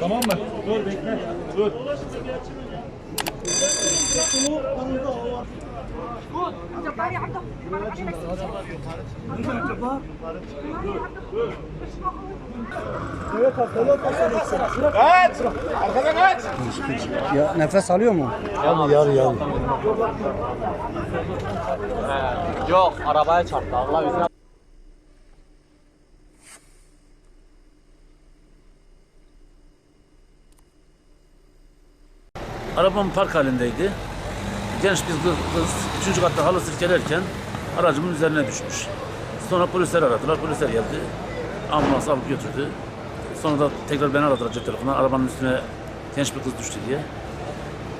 Tamam mı? Dur bekle. Dur. Bunu anında عبد الله علينا Kaç. Arkada kaç. Ya nefes alıyor mu? Yok arabaya çarptı. Allah bizi Arabam park halindeydi. genç bir kız üçüncü katta halı sirkelerken aracımın üzerine düşmüş. Sonra polisler aradılar. Polisler geldi. Ambulans alıp götürdü. Sonra da tekrar beni aradılar cep telefonundan. Arabanın üstüne genç bir kız düştü diye.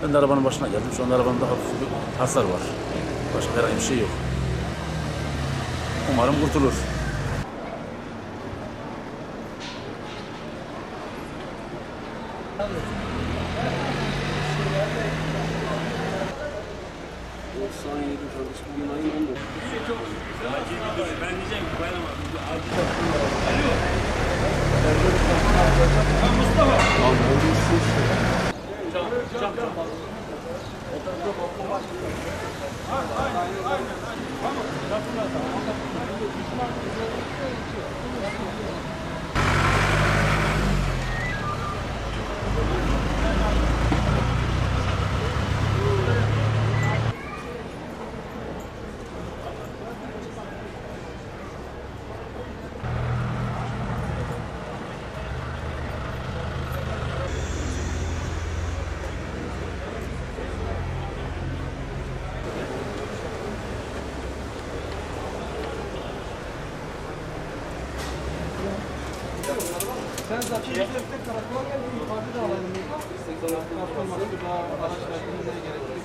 Ben de arabanın başına geldim. Şu anda arabamda hafif bir hasar var. Başka herhangi bir şey yok. Umarım kurtulur. Abi. 97 Şubat bugün ayın 19. Çok. Ben diyeceğim ki bayram abi. Alo. Ha Mustafa. Tamam. Tamam. Tamam. Tamam. Aynen, aynen, aynen. Tamam. Yapın da. Düşman Sen zaten bize bir tek karakola geldin. Yukarıda da alaydın. Karakola daha araç verdiğinize şey gerek yok.